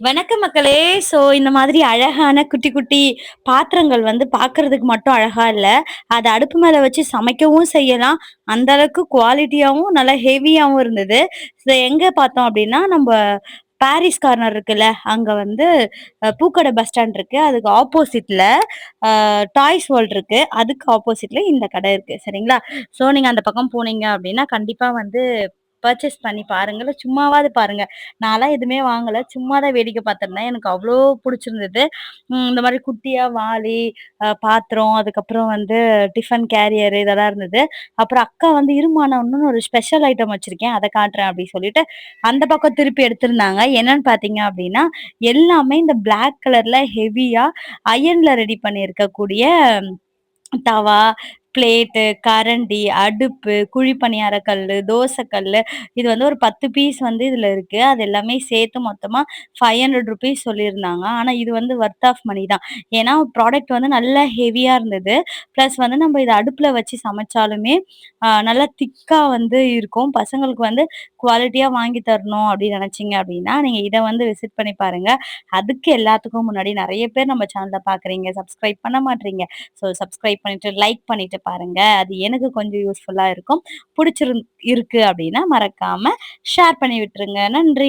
வணக்கம் மக்களே. ஸோ இந்த மாதிரி அழகான குட்டி குட்டி பாத்திரங்கள் வந்து பார்க்கறதுக்கு மட்டும் அழகா இல்லை. அதை அடுப்பு மேலே வச்சு சமைக்கவும் செய்யலாம். அந்த அளவுக்கு குவாலிட்டியாகவும் நல்லா ஹெவியாகவும் இருந்தது. ஸோ எங்கே பார்த்தோம் அப்படின்னா நம்ம பாரிஸ் கார்னர் இருக்குல்ல அங்கே வந்து பூக்கடை பஸ் ஸ்டாண்ட் இருக்கு. அதுக்கு ஆப்போசிட்ல டாய்ஸ் வேர்ல்ட் இருக்கு. அதுக்கு ஆப்போசிட்ல இந்த கடை இருக்கு. சரிங்களா? ஸோ நீங்க அந்த பக்கம் போனீங்க அப்படின்னா கண்டிப்பா வந்து பர்ச்சேஸ் பண்ணி பாருங்கள் சும்மாவாது சும்மாவாவது பாருங்க. நான்லாம் எதுவுமே வாங்கல. சும்மா தான் வேடிக்கை பார்த்துருந்தேன். எனக்கு அவ்வளோ பிடிச்சிருந்தது. இந்த மாதிரி குட்டியா வாளி பாத்திரம் அதுக்கப்புறம் வந்து டிஃபன் கேரியர் இதெல்லாம் இருந்தது. அப்புறம் அக்கா வந்து இருமானம்னு ஒரு ஸ்பெஷல் ஐட்டம் வச்சிருக்கேன். அதை காட்டுறேன் அப்படின்னு சொல்லிட்டு அந்த பக்கம் திருப்பி எடுத்திருந்தாங்க. என்னன்னு பாத்தீங்க அப்படின்னா எல்லாமே இந்த பிளாக் கலர்ல ஹெவியா அயன்ல ரெடி பண்ணியிருக்கக்கூடிய தவா பிளேட்டு கரண்டி அடுப்பு குழி பணியாரக்கல்லு தோசைக்கல்லு இது வந்து ஒரு பத்து பீஸ் வந்து இதில் இருக்குது அது எல்லாமே சேர்த்து மொத்தமாக ஃபைவ் ஹண்ட்ரட் ருபீஸ் சொல்லியிருந்தாங்க. ஆனால் இது வந்து ஒர்த் ஆஃப் மணி தான். ஏன்னா ப்ராடக்ட் வந்து நல்லா ஹெவியாக இருந்தது. ப்ளஸ் வந்து நம்ம இதை அடுப்பில் வச்சு சமைச்சாலுமே நல்லா திக்காக வந்து இருக்கும். பசங்களுக்கு வந்து குவாலிட்டியாக வாங்கி தரணும் அப்படின்னு நினச்சிங்க அப்படின்னா நீங்கள் இதை வந்து விசிட் பண்ணி பாருங்கள் அதுக்கு எல்லாத்துக்கும் முன்னாடி நிறைய பேர் நம்ம சேனலை பார்க்குறீங்க சப்ஸ்கிரைப் பண்ண மாட்டீங்க. ஸோ சப்ஸ்கிரைப் பண்ணிவிட்டு லைக் பண்ணிவிட்டு பாருங்க. அது எனக்கு கொஞ்சம் யூஸ்ஃபுல்லா இருக்கும். பிடிச்சிரு இருக்கு அப்படின்னா மறக்காம ஷேர் பண்ணி விட்டுருங்க. நன்றி.